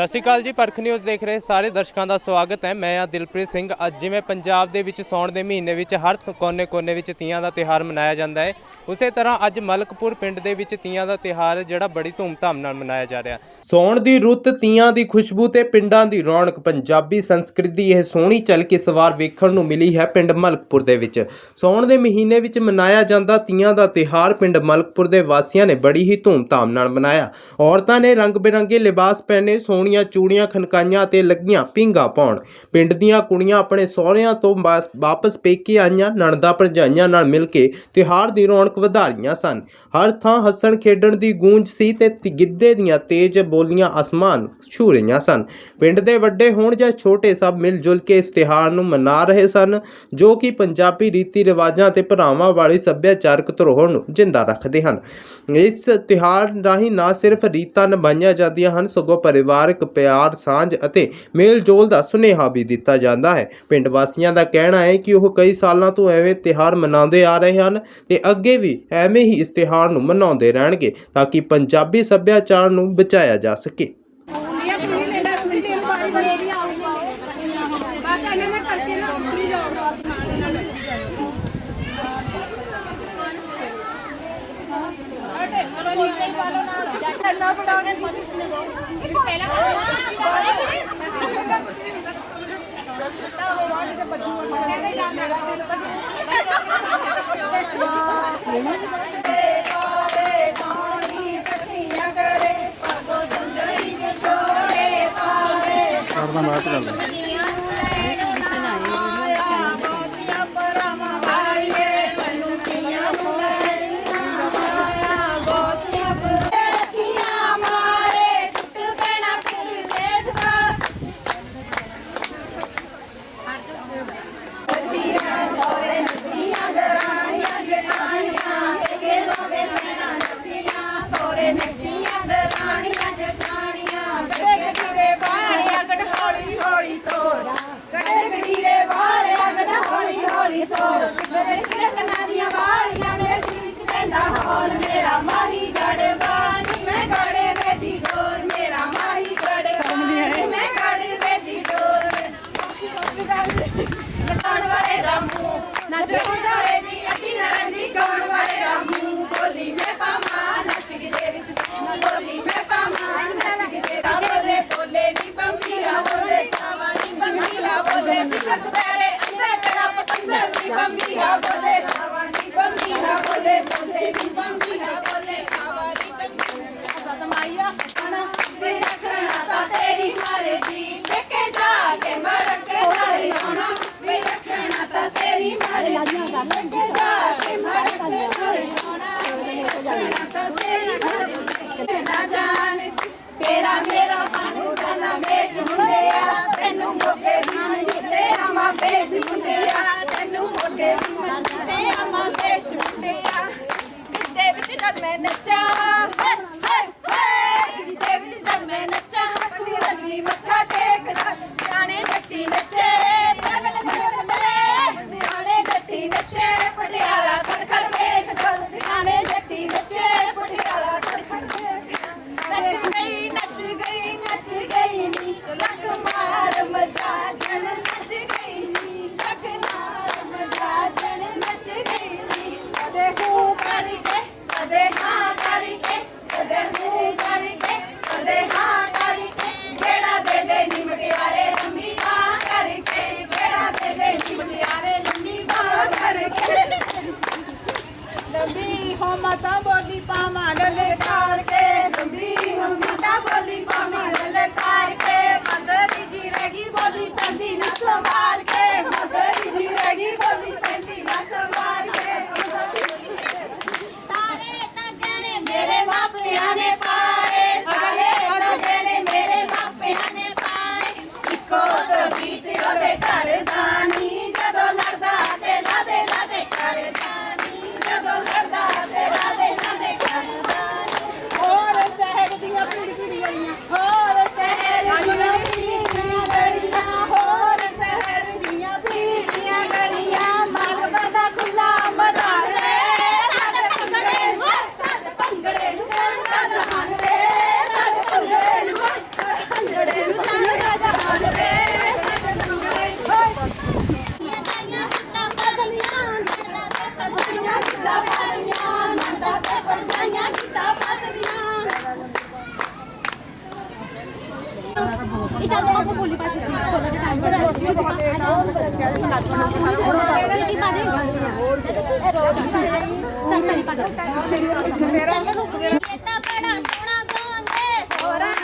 ਸਤਿ ਸ਼੍ਰੀ ਅਕਾਲ ਜੀ, ਪਰਖ ਨਿਊਜ਼ ਦੇਖ ਰਹੇ ਸਾਰੇ ਦਰਸ਼ਕਾਂ ਦਾ ਸਵਾਗਤ ਹੈ। ਮੈਂ ਆ ਦਿਲਪ੍ਰੀਤ ਸਿੰਘ। ਅੱਜ ਜਿਵੇਂ ਪੰਜਾਬ ਦੇ ਵਿੱਚ ਸੌਣ ਦੇ ਮਹੀਨੇ ਵਿੱਚ ਹਰ ਕੋਨੇ-ਕੋਨੇ ਵਿੱਚ ਤੀਆਂ ਦਾ ਤਿਹਾਰ ਮਨਾਇਆ ਜਾਂਦਾ ਹੈ, ਉਸੇ ਤਰ੍ਹਾਂ ਅੱਜ ਮਲਕਪੁਰ ਪਿੰਡ ਦੇ ਵਿੱਚ ਤੀਆਂ ਦਾ ਤਿਹਾਰ ਜਿਹੜਾ ਬੜੀ ਧੂਮਧਾਮ ਨਾਲ ਮਨਾਇਆ ਜਾ ਰਿਹਾ। ਸੌਣ ਦੀ ਰੁੱਤ ਤੀਆਂ ਦੀ ਖੁਸ਼ਬੂ ਤੇ ਪਿੰਡਾਂ ਦੀ ਰੌਣਕ, ਪੰਜਾਬੀ ਸੰਸਕ੍ਰਿਤੀ ਦੀ ਇਹ ਸੋਹਣੀ ਝਲਕ ਇਸ ਵਾਰ ਵੇਖਣ ਨੂੰ ਮਿਲੀ ਹੈ ਪਿੰਡ ਮਲਕਪੁਰ ਦੇ ਵਿੱਚ। ਸੌਣ ਦੇ ਮਹੀਨੇ ਵਿੱਚ ਮਨਾਇਆ ਜਾਂਦਾ ਤੀਆਂ ਦਾ ਤਿਹਾਰ ਪਿੰਡ ਮਲਕਪੁਰ ਦੇ ਵਾਸੀਆਂ ਨੇ ਬੜੀ ਹੀ ਧੂਮਧਾਮ ਨਾਲ ਮਨਾਇਆ। ਔਰਤਾਂ ਨੇ ਰੰਗ ਬਿਰੰਗੇ ਲਿਬਾਸ ਪਹਿਨੇ ਸੋਹਣੀ ਸੋਹਣੀਆਂ ਚੂੜੀਆਂ ਖਨਕਾਈਆਂ ਤੇ ਲੱਗੀਆਂ ਪਿੰਗਾ ਪਾਉਣ। ਪਿੰਡ ਦੀਆਂ ਕੁੜੀਆਂ ਆਪਣੇ ਸਹੁਰਿਆਂ ਤੋਂ ਵਾਪਸ ਪੇਕੇ ਆਈਆਂ, ਨਣਦਾ ਭਰਜਾਈਆਂ ਨਾਲ ਮਿਲ ਕੇ ਤਿਹਾਰ ਦੀ ਰੌਣਕ ਵਧਾ ਰਹੀਆਂ ਸਨ। ਹਰ ਥਾਂ ਹੱਸਣ ਖੇਡਣ ਦੀ ਗੂੰਜ ਸੀ ਤੇ ਗਿੱਧੇ ਦੀਆਂ ਤੇਜ਼ ਬੋਲੀਆਂ ਅਸਮਾਨ ਛੂ ਰਹੀਆਂ ਸਨ। ਪਿੰਡ ਦੇ ਵੱਡੇ ਹੋਣ ਜਾਂ ਛੋਟੇ ਸਭ ਮਿਲ ਜੁਲ ਕੇ ਇਸ ਤਿਹਾਰ ਨੂੰ ਮਨਾ ਰਹੇ ਸਨ, ਜੋ ਕਿ ਪੰਜਾਬੀ ਰੀਤੀ ਰਿਵਾਜਾਂ ਤੇ ਭਰਾਵਾਂ ਵਾਲੀ ਸੱਭਿਆਚਾਰਕ ਧਰੋਹਰ ਨੂੰ ਜਿੰਦਾ ਰੱਖਦੇ ਹਨ। ਇਸ ਤਿਹਾਰ ਰਾਹੀਂ ਨਾ ਸਿਰਫ ਰੀਤਾਂ ਨਿਭਾਈਆਂ ਜਾਂਦੀਆਂ ਹਨ, ਸਗੋਂ ਪਰਿਵਾਰ ਪਰਿਵਾਰਕ ਪਿਆਰ, ਸਾਂਝ ਅਤੇ ਮੇਲ ਜੋਲ ਦਾ ਸੁਨੇਹਾ ਵੀ ਦਿੱਤਾ ਜਾਂਦਾ ਹੈ। ਪਿੰਡ ਵਾਸੀਆਂ ਦਾ ਕਹਿਣਾ ਹੈ ਕਿ ਉਹ ਕਈ ਸਾਲਾਂ ਤੋਂ ਐਵੇਂ ਤਿਹਾਰ ਮਨਾਉਂਦੇ ਆ ਰਹੇ ਹਨ ਤੇ ਅੱਗੇ ਵੀ ਐਵੇਂ ਹੀ ਇਸ ਤਿਹਾਰ ਨੂੰ ਮਨਾਉਂਦੇ ਰਹਿਣਗੇ ਤਾਂ ਕਿ ਪੰਜਾਬੀ ਸੱਭਿਆਚਾਰ ਨੂੰ ਬਚਾਇਆ ਜਾ ਸਕੇ। ਬਸ ਇਹਨਾਂ ਨੇ ਕਰਕੇ ਨਾ ਉੱਪਰੀ ਜਾਊਗਾ ਖਾਣੇ ਨਾਲ ਅਟੇ ਮਰੋ ਨਹੀਂ ਕਈ ਵਾਲੋ ਨਾਲ ਨਾ ਬਣਾਉਣੇ ਇੱਕ ਪਹਿਲਾਂ ਮੇਰਾ ਮਾਹੀ ਗੜਵਾਨੀ ਮੈਂ ਗੜੇ ਵੇਦੀ ਡੋਰ ਮੇਰਾ ਮਾਹੀ ਗੜਵਾਨੀ ਮੈਂ ਗੜੇ ਵੇਦੀ ਡੋਰ ਲਗਾਉਣ ਵਾਲੇ ਦਾ ਮੂੰਹ ਨੱਚ ਜਾਵੇ ਦੀ ਅੱਡੀ ਨਰੰਦੀ ਗਾਉਣ ਵਾਲੇ ਦਾ ਮੂੰਹ ਬੋਲੀ ਮੈਂ ਪਾਵਾਂ ਨੱਚ ਦੇ ਵਿੱਚ ਬੋਲੀ ਮੈਂ ਪਾਵਾਂ ਨੱਚ ਦੇ ਦਾ ਬੋਲੇ ਬੋਲੇ ਨੀ ਬੰਬੀਰਾ ਬੋਲੇ ਚਾਵਾ ਨੀ ਬੰਬੀਰਾ ਬੋਲੇ ਸਿੱਖਤ ਬੈਰੇ ਅੰਦਰ ਤੇਰਾ ਪਤੰਦਰ ਨੀ ਬੰਬੀਰਾ ਬੋਲੇ ਚਾਵਾ ਨੀ ਬੰਬੀਰਾ ਬੋਲੇ ਬੋਲੇ ਨੀ ਬੰਬੀਰਾ ਬੋਲੇ ਚਾਵਾ ਨੀ ਬੰਬੀਰਾ ਸਤਮਾਈਆ ਖਾਣਾ ਤੇ ਤਾਂ ਤੇਰੀ ਮਰਜ਼ੀ ਵੇਖੇ ਜਾ ਕੇ ਮੜਕ ਕੇ ਆਉਣਾ ਵੇ ਰੱਖਣਾ ਤਾਂ ਤੇਰੀ ਮਰਜ਼ੀ ਵੇਖੇ ਜਾ ਕੇ ਨਾਲੇ ਆਉਣਾ ਵੇ ਰੱਖਣਾ ਤਾਂ ਤੇਰੀ ਮਰਜ਼ੀ ਨਾ ਜਾਣ ਤੇਰਾ ਮੇਰਾ ਮਨ ਜਾਣਾ ਵੇਚ ਮੁੰਡਿਆ ਤੈਨੂੰ ਮੋਕੇ ਖਾਣ ਦਿੱਤੇ ਆਮਾ ਵੇਚ ਮੁੰਡਿਆ ਤੈਨੂੰ ਮੋਕੇ ਖਾਣ ਦਿੱਤੇ ਆਮਾ ਵੇਚ ਮੁੰਡਿਆ ਕਿਤੇ ਮੈਂ ਨੱਚਾ ਹਾਏ ਹਾਏ ਹਾਏ ਕਿਤੇ ਵਿੱਚ ਜਦ ਨੱਚਾ ਤੂੰ ਰੰਗੀ ਮੱਥਾ ਮਾਤਾ ਬੋਲੀ ਪਾਵਾਂ ਲਲਕਾਰ ਕੇ ਹੁੰਦੀ ਹਮ ਮਾਤਾ ਬੋਲੀ ਪਾਵਾਂ ਲਲਕਾਰ ਕੇ ਮਦਰੀ ਜੀ ਰਗੀ ਬੋਲੀ ਪੈਂਦੀ ਨਾ ਸੰਭਾਲ ਕੇ। ਮਦਰੀ ਜੀ ਰਗੀ ਬੋਲੀ ਪੈਂਦੀ ਨਾ ਸੰਭਾਲ ਕੇ। ਤਾਰੇ ਤਾਂ ਜਿਹੜੇ ਮੇਰੇ ਮਾਪਿਆਂ ਨੇ ਪਾਏ। ਸਾਰੇ ਤਾਂ ਜਿਹੜੇ ਮੇਰੇ ਮਾਪਿਆਂ ਨੇ ਪਾਏ। ਇੱਕੋ ਤਾਂ ਬੀਤੇ ਉਹਦੇ ਘਰ ਦਾ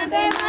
ਕੀ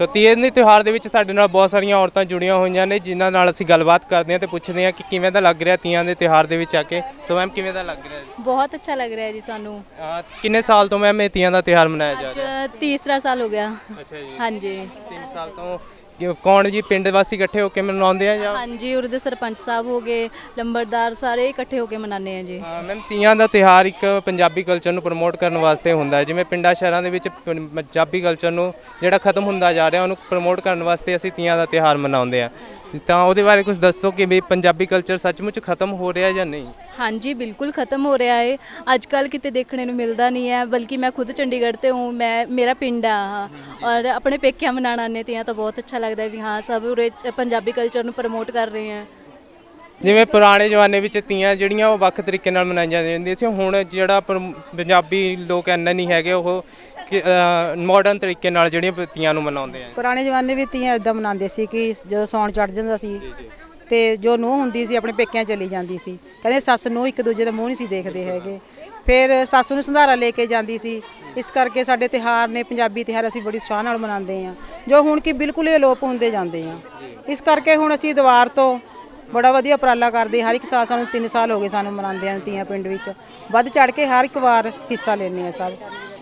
ਸੋ ਤੀਜ ਦੇ ਤਿਉਹਾਰ ਦੇ ਵਿੱਚ ਸਾਡੇ ਨਾਲ ਬਹੁਤ ਸਾਰੀਆਂ ਔਰਤਾਂ ਜੁੜੀਆਂ ਹੋਈਆਂ ਨੇ ਜਿਨ੍ਹਾਂ ਨਾਲ ਅਸੀਂ ਗੱਲਬਾਤ ਕਰਦੇ ਹਾਂ ਤੇ ਪੁੱਛਦੇ ਹਾਂ ਕਿ ਕਿਵੇਂ ਦਾ ਲੱਗ ਰਿਹਾ ਤੀਆਂ ਦੇ ਤਿਉਹਾਰ ਦੇ ਵਿੱਚ ਆ ਕੇ? ਸੋ ਮੈਮ ਕਿਵੇਂ ਦਾ ਲੱਗ ਰਿਹਾ ਜੀ? ਬਹੁਤ ਅੱਛਾ ਲੱਗ ਰਿਹਾ ਜੀ ਸਾਨੂੰ। ਅਹ ਕਿੰਨੇ ਸਾਲ ਤੋਂ ਮੈਮ ਇਹ ਤੀਆਂ ਦਾ ਤਿਉਹਾਰ ਮਨਾਇਆ ਜਾ ਅੱਜ ਰਿਹਾ ਤੀਸਰਾ ਸਾਲ ਹੋ ਗਿਆ। ਅੱਛਾ ਜੀ। ਹਾਂਜੀ। 3 ਸਾਲ ਤੋਂ ਕਿ- ਕੌਣ ਜੀ ਪਿੰਡ ਵਾਸੀ ਇਕੱਠੇ ਹੋ ਕੇ ਮਨਾਉਂਦੇ ਆ ਜਾਂ? ਹਾਂਜੀ ਉਰੇ ਦੇ ਸਰਪੰਚ ਸਾਹਿਬ ਹੋ ਗਏ ਲੰਬੜਦਾਰ ਸਾਰੇ ਇਕੱਠੇ ਹੋ ਕੇ ਮਨਾਉਂਦੇ ਆ ਜੀ। ਮੈਮ ਤੀਆਂ ਦਾ ਤਿਉਹਾਰ ਇੱਕ ਪੰਜਾਬੀ ਕਲਚਰ ਨੂੰ ਪ੍ਰਮੋਟ ਕਰਨ ਵਾਸਤੇ ਹੁੰਦਾ ਹੈ। ਜਿਵੇਂ ਪਿੰਡਾਂ ਸ਼ਹਿਰਾਂ ਦੇ ਵਿੱਚ ਪੰ- ਪੰਜਾਬੀ ਕਲਚਰ ਨੂੰ ਜਿਹੜਾ ਖਤਮ ਹੁੰਦਾ ਜਾ ਰਿਹਾ ਉਹਨੂੰ ਪ੍ਰਮੋਟ ਕਰਨ ਵਾਸਤੇ ਅਸੀਂ ਤੀਆਂ ਦਾ ਤਿਉਹਾਰ ਮਨਾਉਂਦੇ ਆ। ਤਾਂ ਉਹਦੇ ਬਾਰੇ ਕੁਝ ਦੱਸੋ ਕਿ ਵੀ ਪੰਜਾਬੀ ਕਲਚਰ ਸੱਚਮੁੱਚ ਖਤਮ ਹੋ ਰਿਹਾ ਜਾਂ ਨਹੀਂ? ਹਾਂਜੀ ਬਿਲਕੁਲ ਖਤਮ ਹੋ ਰਿਹਾ ਹੈ ਅੱਜ ਕੱਲ ਕਿਤੇ ਦੇਖਣੇ ਨੂੰ ਮਿਲਦਾ ਨਹੀਂ ਹੈ ਬਲਕਿ ਮੈਂ ਖੁਦ ਚੰਡੀਗੜ੍ਹ ਤੇ ਹੂੰ ਮੈਂ ਮੇਰਾ ਪਿੰਡ ਆ। ਔਰ ਆਪਣੇ ਪੇਕਿਆਂ ਮਨਾਉਣ ਆਉਂਦੇ ਤੀਆਂ ਤਾਂ ਬਹੁਤ ਅੱਛਾ ਲੱਗਦਾ ਵੀ ਹਾਂ ਸਭ ਉਰੇ ਪੰਜਾਬੀ ਕਲਚਰ ਨੂੰ ਪ੍ਰਮੋਟ ਕਰ ਰਹੇ ਆ ਜਿਵੇਂ ਪੁਰਾਣੇ ਜ਼ਮਾਨੇ ਵਿੱਚ ਤੀਆਂ ਜਿਹੜੀਆਂ ਉਹ ਵੱਖ ਤਰੀਕੇ ਨਾਲ ਮਨਾਈਆਂ ਜਾਂਦੀਆਂ ਸੀ ਹੁਣ ਜਿਹੜਾ ਪਰ- ਪੰਜਾਬੀ ਲੋਕ ਇੰਨਾ ਨਹੀਂ ਹੈਗੇ ਉਹ ਮਾਡਰਨ ਤਰੀਕੇ ਨਾਲ ਜਿਹੜੀਆਂ ਤੀਆਂ ਨੂੰ ਮਨਾਉਂਦੇ ਆ। ਪੁਰਾਣੇ ਜ਼ਮਾਨੇ ਵੀ ਤੀਆਂ ਇਦਾਂ ਮਨਾਉਂਦੇ ਸੀ ਕਿ ਜਦੋਂ ਸੌਣ ਚੜ ਜਾਂਦਾ ਸੀ ਤੇ ਜੋ ਨੂੰਹ ਹੁੰਦੀ ਸੀ ਆਪਣੇ ਪੇਕਿਆਂ ਚਲੀ ਜਾਂਦੀ ਸੀ। ਕਹਿੰਦੇ ਸੱਸ ਨੂੰ ਇੱਕ ਦੂਜੇ ਦਾ ਮੂੰਹ ਨਹੀਂ ਸੀ ਦੇਖਦੇ ਹੈਗੇ। ਫਿਰ ਸੱਸ ਨੂੰ ਸੰਧਾਰਾ ਲੈ ਕੇ ਜਾਂਦੀ ਸੀ। ਇਸ ਕਰਕੇ ਸਾਡੇ ਤਿਹਾਰ ਨੇ, ਪੰਜਾਬੀ ਤਿਹਾਰ ਅਸੀਂ ਬੜੀ ਉਤਸ਼ਾਹ ਨਾਲ ਮਨਾਉਂਦੇ ਆ ਜੋ ਹੁਣ ਕਿ ਬਿਲਕੁਲ ਹੀ ਅਲੋਪ ਹੁੰਦੇ ਜਾਂਦੇ ਆ ਇਸ ਕਰਕੇ ਹੁਣ ਅਸੀਂ ਦੀਵਾਰ ਤੋਂ ਬੜਾ ਵਧੀਆ ਉਪਰਾਲਾ ਕਰਦੇ ਹਰ ਇੱਕ ਸਾਲ ਸਾਨੂੰ 3 ਸਾਲ ਹੋ ਗਏ ਸਾਨੂੰ ਮਨਾਉਂਦੇ ਆਂ ਤੀਆਂ ਪਿੰਡ ਵਿੱਚ। ਵੱਧ ਚੜ ਕੇ ਹਰ ਇੱਕ ਵਾਰ ਹਿੱਸਾ ਲੈਂਦੇ ਆ ਸਭ।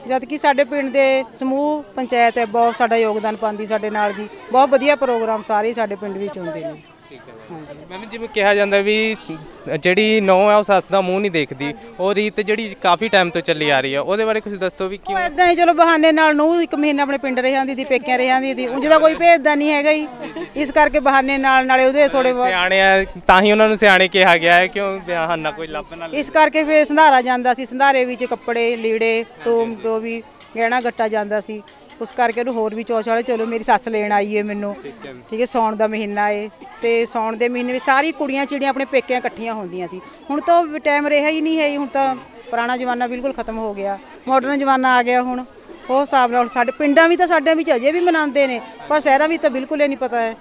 ਜਦ ਕਿ ਸਾਡੇ ਪਿੰਡ ਦੇ ਸਮੂਹ, ਪੰਚਾਇਤ ਹੈ, ਬਹੁਤ ਸਾਡਾ ਯੋਗਦਾਨ ਪਾਉਂਦੀ ਸਾਡੇ ਨਾਲ ਜੀ ਬਹੁਤ ਵਧੀਆ ਪ੍ਰੋਗਰਾਮ ਸਾਰੇ ਸਾਡੇ ਪਿੰਡ ਵਿੱਚ ਹੁੰਦੇ ਨੇ। ਮੈਮ ਜਿਵੇਂ ਕਿਹਾ ਜਾਂਦਾ ਵੀ ਜਿਹੜੀ ਨੌ ਹੈ ਉਹ ਸੱਸ ਦਾ ਮੂੰਹ ਨਹੀਂ ਦੇਖਦੀ। ਉਹ ਰੀਤ ਜਿਹੜੀ ਕਾਫੀ ਟਾਈਮ ਤੋਂ ਚੱਲੀ ਆ ਰਹੀ ਹੈ ਉਹਦੇ ਬਾਰੇ ਕੁਝ ਦੱਸੋ ਵੀ ਕਿਉਂ? ਇਦਾਂ ਹੀ ਚਲੋ ਬਹਾਨੇ ਨਾਲ ਨੂੰ ਇੱਕ ਮਹੀਨਾ ਆਪਣੇ ਪਿੰਡ ਰਹਿ ਜਾਂਦੀ ਦੀ ਪੇਕਿਆਂ ਰਹਿ ਜਾਂਦੀ ਦੀ ਉਂਝ ਦਾ ਕੋਈ ਭੇਜਦਾ ਨਹੀਂ ਹੈਗਾ ਹੀ। ਇਸ ਕਰਕੇ ਬਹਾਨੇ ਨਾਲ ਨਾਲੇ ਉਹਦੇ ਥੋੜੇ ਬਹੁਤ ਸਿਆਣੇ ਆ ਤਾਂ ਹੀ ਉਹਨਾਂ ਨੂੰ ਸਿਆਣੇ ਕਿਹਾ ਗਿਆ ਹੈ ਕਿਉਂ ਬਹਾਨਾ ਕੋਈ ਲੱਭ ਨਾ। ਇਸ ਕਰਕੇ ਫੇਰ ਸੰਧਾਰਾ ਜਾਂਦਾ ਸੀ। ਸੰਧਾਰੇ ਵਿੱਚ ਕੱਪੜੇ ਲੀੜੇ ਟੋਮ ਟੋਵੀ ਗਹਿਣਾ ਗੱਟਾ ਜਾਂਦਾ ਸੀ। ਉਸ ਕਰਕੇ ਉਹਨੂੰ ਹੋਰ ਵੀ ਚੌਚ ਵਾਲੇ ਚਲੋ ਮੇਰੀ ਸੱਸ ਲੈਣ ਆਈ ਏ ਮੈਨੂੰ। ਠੀਕ ਹੈ। ਸੌਣ ਦਾ ਮਹੀਨਾ ਏ ਤੇ ਸੌਣ ਦੇ ਮਹੀਨੇ ਵਿੱਚ ਸਾਰੀ ਕੁੜੀਆਂ ਚਿੜੀਆਂ ਆਪਣੇ ਪੇਕਿਆਂ ਇਕੱਠੀਆਂ ਹੁੰਦੀਆਂ ਸੀ। ਹੁਣ ਤਾਂ ਟਾਈਮ ਰਿਹਾ ਹੀ ਨਹੀਂ ਹੈ ਹੁਣ ਤਾਂ ਪੁਰਾਣਾ ਜ਼ਮਾਨਾ ਬਿਲਕੁਲ ਖਤਮ ਹੋ ਗਿਆ ਮਾਡਰਨ ਜ਼ਮਾਨਾ ਆ ਗਿਆ ਹੁਣ। ਉਹ ਹਿਸਾਬ ਨਾਲ ਸਾਡੇ ਪਿੰਡਾਂ ਵੀ ਤਾਂ ਸਾਡੇ ਵਿੱਚ ਅਜੇ ਵੀ ਮਨਾਉਂਦੇ ਨੇ ਪਰ ਸ਼ਹਿਰਾਂ ਵਿੱਚ ਤਾਂ ਬਿਲਕੁਲ ਹੀ ਨਹੀਂ ਪਤਾ ਹੈ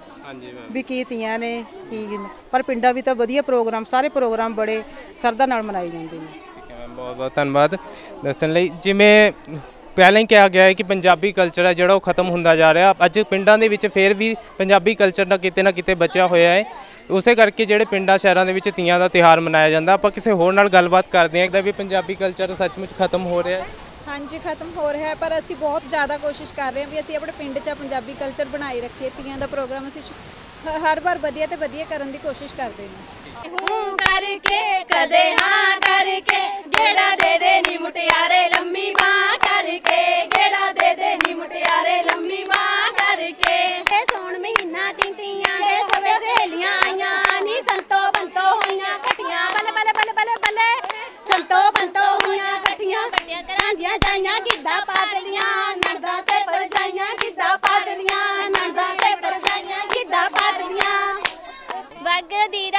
ਵੀ ਕੀ ਤੀਆਂ ਨੇ ਕੀ। ਪਰ ਪਿੰਡਾਂ ਵੀ ਤਾਂ ਵਧੀਆ ਪ੍ਰੋਗਰਾਮ ਸਾਰੇ ਪ੍ਰੋਗਰਾਮ ਬੜੇ ਸਰਦਾ ਨਾਲ ਮਨਾਏ ਜਾਂਦੇ ਨੇ। ਠੀਕ ਹੈ ਮੈਮ ਬਹੁਤ ਬਹੁਤ ਧੰਨਵਾਦ। ਦੱਸਣ ਲਈ ਜਿਵੇਂ ਪਹਿਲਾਂ ਹੀ ਕਿਹਾ ਗਿਆ ਹੈ ਕਿ ਪੰਜਾਬੀ ਕਲਚਰ ਹੈ, ਜਿਹੜਾ ਉਹ ਖਤਮ ਹੁੰਦਾ ਜਾ ਰਿਹਾ। ਅੱਜ ਪਿੰਡਾਂ ਦੇ ਵਿੱਚ ਫੇਰ ਵੀ ਪੰਜਾਬੀ ਕਲਚਰ ਦਾ ਕਿਤੇ ਨਾ ਕਿਤੇ ਬਚਿਆ ਹੋਇਆ ਹੈ। ਉਸੇ ਕਰਕੇ ਜਿਹੜੇ ਪਿੰਡਾਂ, ਸ਼ਹਿਰਾਂ ਦੇ ਵਿੱਚ ਤੀਆਂ ਦਾ ਤਿਉਹਾਰ ਮਨਾਇਆ ਜਾਂਦਾ। ਆਪਾਂ ਕਿਸੇ ਹੋਰ ਨਾਲ ਗੱਲਬਾਤ ਕਰਦੇ ਹਾਂ ਕਿ ਵੀ ਪੰਜਾਬੀ ਕਲਚਰ ਸੱਚਮੁੱਚ ਖਤਮ ਹੋ ਰਿਹਾ ਹੈ। ਹਾਂਜੀ, ਖਤਮ ਹੋ ਰਿਹਾ ਹੈ, ਪਰ ਅਸੀਂ ਬਹੁਤ ਜ਼ਿਆਦਾ ਕੋਸ਼ਿਸ਼ ਕਰ ਰਹੇ ਹਾਂ ਵੀ ਅਸੀਂ ਆਪਣੇ ਪਿੰਡ 'ਚ ਪੰਜਾਬੀ ਕਲਚਰ ਬਣਾਈ ਰੱਖੀਏ। ਤੀਆਂ ਦਾ ਪ੍ਰੋਗਰਾਮ ਅਸੀਂ ਹਰ ਵਾਰ ਵਧੀਆ ਤੇ ਵਧੀਆ ਕਰਨ ਦੀ ਕੋਸ਼ਿਸ਼ ਕਰਦੇ ਹਾਂ। ਹੂੰ ਕਰਕੇ, ਕਦੇ ਹਾਂ ਕਰਕੇ, ਗੇੜਾ ਦੇ ਦੇ ਨੀ ਮੁਟਿਆਰੇ, ਲੰਮੀ ਬਾਹ ਕਰਕੇ, ਗੇੜਾ ਦੇ ਦੇ ਨੀ ਮੁਟਿਆਰੇ, ਲੰਮੀ ਬਾਹ ਕਰਕੇ। ਇਹ ਸੌਣ ਮਹੀਨਾ ਤਿੰਤੀਆਂ ਦੇ ਸਵੇ ਸਹੇਲੀਆਂ ਆਈਆਂ, ਨੀ ਸੰਤੋ ਬੰਤੋ ਹੋਈਆਂ ਇਕੱਠੀਆਂ ਬੱਲੇ ਬੱਲੇ ਬੱਲੇ ਬੱਲੇ ਬੱਲੇ। ਸੰਤੋ ਬੰਤੋ ਹੋਈਆਂ ਇਕੱਠੀਆਂ ਇਕੱਠੀਆਂ ਕਰਾਂਦੀਆਂ ਜਾਈਆਂ, ਗਿੱਧਾ ਪਾਜਲੀਆਂ ਨਣਦਾ ਤੇ ਪਰਜਾਈਆਂ, ਗਿੱਧਾ ਪਾਜਲੀਆਂ ਨਣਦਾ ਤੇ ਪਰਜਾਈਆਂ, ਗਿੱਧਾ ਪਾਜਲੀਆਂ ਵਗਦੀ